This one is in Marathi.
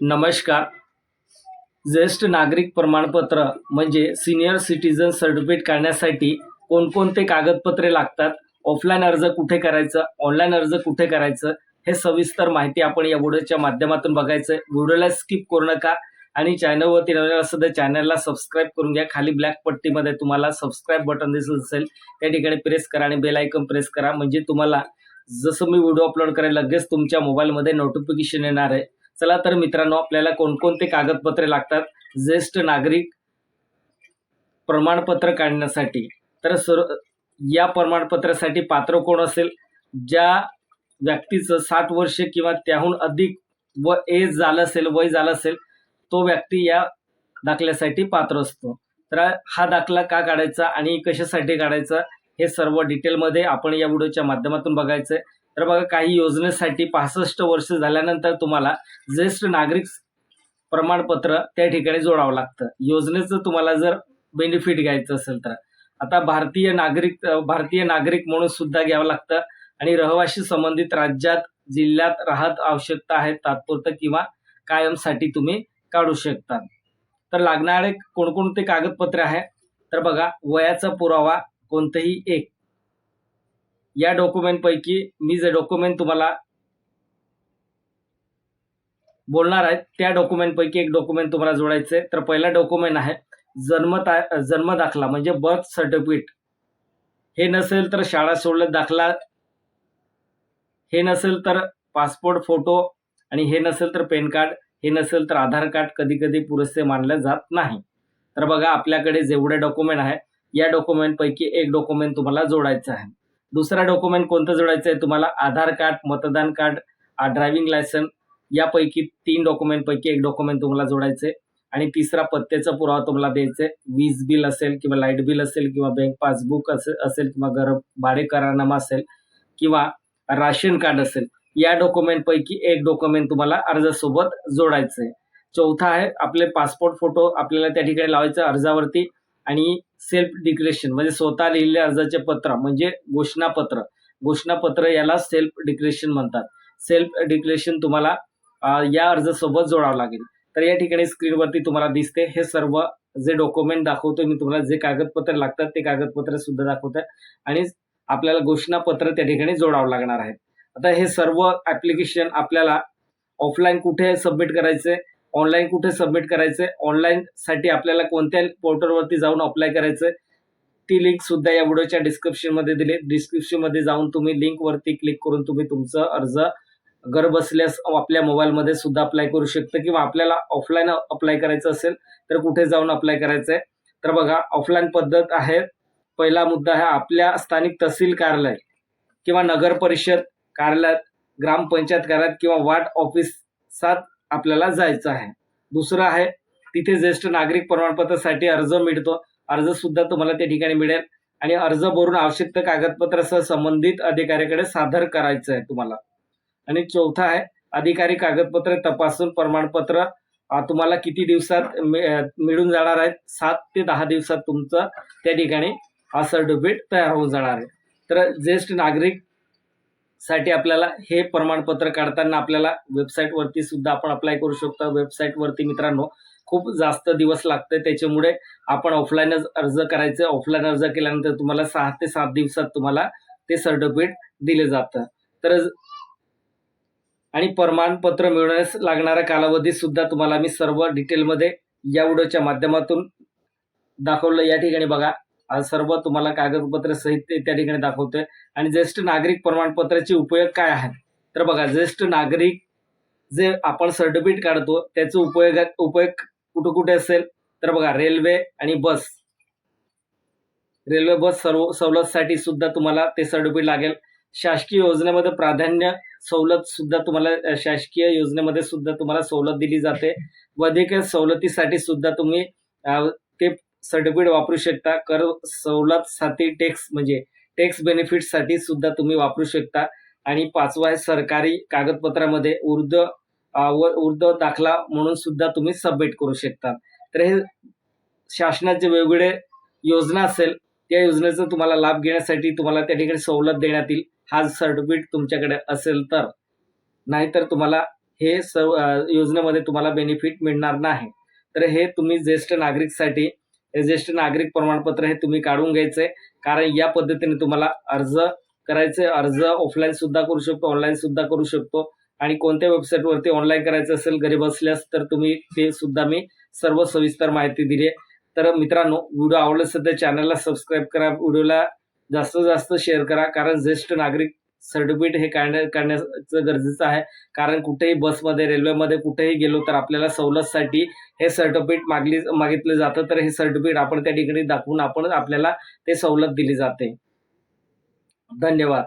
नमस्कार. ज्येष्ठ नागरिक प्रमाणपत्र म्हणजे सिनियर सिटीजन सर्टिफिकेट काढण्यासाठी कोणकोणते कागदपत्रे लागतात? ऑफलाईन अर्ज कुठे करायचं? ऑनलाईन अर्ज कुठे करायचं? हे सविस्तर माहिती आपण या व्हिडिओच्या माध्यमातून बघायचं व्हिडिओला स्किप करू नका आणि चॅनलवरती नवीन असं तर चॅनलला सबस्क्राईब करून घ्या. खाली ब्लॅक पट्टीमध्ये तुम्हाला सबस्क्राईब बटन दिसत असेल त्या ठिकाणी प्रेस करा आणि बेल आयकन प्रेस करा. म्हणजे तुम्हाला जसं मी व्हिडिओ अपलोड करेल लगेच तुमच्या मोबाईलमध्ये नोटिफिकेशन येणार आहे. चला तर मित्रांनो आपल्याला कोणकोणते कागदपत्रे लागतात? ज्येष्ठ नागरिक प्रमाणपत्र काढण्यासाठी. तर सर या प्रमाणपत्रासाठी पात्र कोण असेल? ज्या व्यक्तीचं साठ वर्ष किंवा त्याहून अधिक व एज झालं असेल वय झालं असेल तो व्यक्ती या दाखल्यासाठी पात्र असतो. तर हा दाखला का काढायचा आणि कशासाठी काढायचा हे सर्व डिटेलमध्ये आपण या व्हिडिओच्या माध्यमातून बघायचं आहे तर बघा काही योजनेसाठी पासष्ट वर्ष झाल्यानंतर तुम्हाला ज्येष्ठ नागरिक प्रमाणपत्र त्या ठिकाणी जोडावं लागतं. योजनेचं तुम्हाला जर बेनिफिट घ्यायचं असेल तर. आता भारतीय नागरिक भारतीय नागरिक म्हणून सुद्धा घ्यावं लागतं आणि रहवाशी संबंधित राज्यात जिल्ह्यात राहत आवश्यकता आहे तात्पुरतं किंवा कायमसाठी तुम्ही काढू शकता तर लागणारे कोणकोणते कागदपत्रे आहे? तर बघा वयाचा पुरावा कोणतंही एक. या डॉक्युमेंटपैकी मी जे डॉक्युमेंट तुम्हाला बोलणार आहे त्या डॉक्युमेंटपैकी एक डॉक्युमेंट तुम्हाला जोडायचं आहे. तर पहिला डॉक्युमेंट आहे जन्म जन्म दाखला म्हणजे बर्थ सर्टिफिकेट हे नसेल तर शाळा सोडलं दाखला. हे नसेल तर पासपोर्ट फोटो आणि हे नसेल तर पॅन कार्ड हे नसेल तर आधार कार्ड कधी कधी पुरेसे मानले जात नाही. तर बघा आपल्याकडे जेवढे डॉक्युमेंट आहे या डॉक्युमेंटपैकी एक डॉक्युमेंट तुम्हाला जोडायचं आहे. दुसरा डॉक्युमेंट कोणतं जोडायचं आहे तुम्हाला? आधार कार्ड मतदान कार्ड ड्रायव्हिंग लायसन यापैकी तीन डॉक्युमेंटपैकी एक डॉक्युमेंट तुम्हाला जोडायचं आहे आणि तिसरा पत्त्याचा पुरावा तुम्हाला द्यायचा आहे वीज बिल असेल किंवा लाइट बिल असेल किंवा बँक पासबुक असेल असेल किंवा घर भाडे करारनामा असेल किंवा राशन कार्ड असेल या डॉक्युमेंटपैकी एक डॉक्युमेंट तुम्हाला अर्जासोबत जोडायचं आहे चौथा आहे आपले पासपोर्ट फोटो आपल्याला त्या ठिकाणी लावायचा अर्जावरती आणि सेल्फ डिक्लेरेशन म्हणजे स्वतः लिहिलेले अर्जाचे पत्र म्हणजे घोषणापत्र. घोषणापत्र याला सेल्फ डिक्लेरेशन म्हणतात. सेल्फ डिक्लेरेशन तुम्हाला या अर्जासोबत जोडावं लागेल. तर या ठिकाणी स्क्रीनवरती तुम्हाला दिसते हे सर्व जे डॉक्युमेंट दाखवतो मी तुम्हाला जे कागदपत्र लागतात ते कागदपत्र सुद्धा दाखवतात आणि आपल्याला घोषणापत्र त्या ठिकाणी जोडावं लागणार आहे आता हे सर्व ॲप्लिकेशन आपल्याला ऑफलाईन कुठे सबमिट करायचे? ऑनलाईन कुठे सबमिट करायचं ऑनलाईन साठी आपल्याला कोणत्या पोर्टलवरती जाऊन अप्लाय करायचं ती लिंक सुद्धा या व्हिडिओच्या डिस्क्रिप्शनमध्ये दिली. डिस्क्रिप्शनमध्ये जाऊन तुम्ही लिंकवरती क्लिक करून तुम्ही तुमचं अर्ज घर बसल्यास आपल्या मोबाईलमध्ये सुद्धा अप्लाय करू शकता किंवा आपल्याला ऑफलाईन अप्लाय करायचं असेल तर कुठे जाऊन अप्लाय करायचं आहे तर बघा ऑफलाईन पद्धत आहे. पहिला मुद्दा आहे आपल्या स्थानिक तहसील कार्यालय किंवा नगर परिषद कार्यालयात ग्रामपंचायत कार्यालयात किंवा वार्ड ऑफिसात आपल्याला जायचं आहे. दुसरं आहे तिथे ज्येष्ठ नागरिक प्रमाणपत्रासाठी अर्ज मिळतो. अर्ज सुद्धा तुम्हाला त्या ठिकाणी मिळेल. आणि अर्ज भरून आवश्यक ते कागदपत्रासह संबंधित अधिकाऱ्याकडे सादर करायचं आहे तुम्हाला. आणि चौथा आहे अधिकारी कागदपत्र तपासून प्रमाणपत्र तुम्हाला किती दिवसात मिळून जाणार आहेत. सात ते दहा दिवसात तुमचं त्या ठिकाणी हा सर्टिफिकेट तयार होऊन जाणार आहे. तर ज्येष्ठ नागरिक साठी आपल्याला हे प्रमाणपत्र काढताना आपल्याला वेबसाईटवरती सुद्धा आपण अप्लाय करू शकतो. वेबसाईटवरती मित्रांनो खूप जास्त दिवस लागते त्याच्यामुळे आपण ऑफलाईनच अर्ज करायचं. ऑफलाईन अर्ज केल्यानंतर तुम्हाला सहा ते सात दिवसात तुम्हाला ते सर्टिफिकेट दिले जातं. तर आणि प्रमाणपत्र मिळवण्यास लागणारा कालावधी सुद्धा तुम्हाला मी सर्व डिटेलमध्ये या व्हिडिओच्या माध्यमातून दाखवलं. या ठिकाणी बघा आज सर्व तुम्हाला कागदपत्र सहित त्या ठिकाणी दाखवतोय. आणि ज्येष्ठ नागरिक प्रमाणपत्राचे उपयोग काय आहेत? तर बघा ज्येष्ठ नागरिक जे आपण सर्टिफिकेट काढतो त्याचे उपयोग उपयोग कुठे कुठे असेल? तर बघा रेल्वे आणि बस. रेल्वे बस सर्व सवलतसाठी सुद्धा तुम्हाला ते सर्टिफिकेट लागेल. शासकीय योजनेमध्ये प्राधान्य सवलत सुद्धा तुम्हाला शासकीय योजनेमध्ये सुद्धा तुम्हाला सवलत दिली जाते. वैद्यकीय सवलतीसाठी सुद्धा तुम्ही ते सर्टिफिकेट वापरू शकता. कर सवलतसाठी टॅक्स म्हणजे टॅक्स बेनिफिटसाठी सुद्धा तुम्ही वापरू शकता. आणि पाचवा आहे सरकारी कागदपत्रामध्ये वृद्ध अ, व दाखला म्हणून सुद्धा तुम्ही सबमिट करू शकता. तर हे शासनाचे वेगवेगळे योजना असेल त्या योजनेचा तुम्हाला लाभ घेण्यासाठी तुम्हाला त्या ठिकाणी सवलत देण्यात येईल. हा सर्टिफिकेट तुमच्याकडे असेल तर. नाहीतर तुम्हाला हे सर्व योजनेमध्ये तुम्हाला बेनिफिट मिळणार नाही. तर हे तुम्ही ज्येष्ठ नागरिकसाठी ज्येष्ठ नागरिक प्रमाणपत्र हे तुम्ही काढून घ्यायचंय. कारण या पद्धतीने तुम्हाला अर्ज करायचे अर्ज ऑफलाईन सुद्धा करू शकतो ऑनलाईन सुद्धा करू शकतो. आणि कोणत्या वेबसाईटवरती ऑनलाईन करायचं असेल घरी बसल्यास तर तुम्ही ते सुद्धा मी सर्व सविस्तर माहिती दिली आहे. तर मित्रांनो व्हिडिओ आवडला असेल तर चॅनलला सबस्क्राईब करा. व्हिडिओला जास्तीत जास्त शेअर करा. कारण ज्येष्ठ नागरिक सर्टिफिकेट हे काढण्या काढण्याचं गरजेचं आहे. कारण कुठेही बसमध्ये रेल्वेमध्ये कुठेही गेलो तर आपल्याला सवलतसाठी हे सर्टिफिकेट मागली मागितलं जातं. तर हे सर्टिफिकेट आपण त्या ठिकाणी दाखवून आपण आपल्याला ते सवलत दिली जाते. धन्यवाद.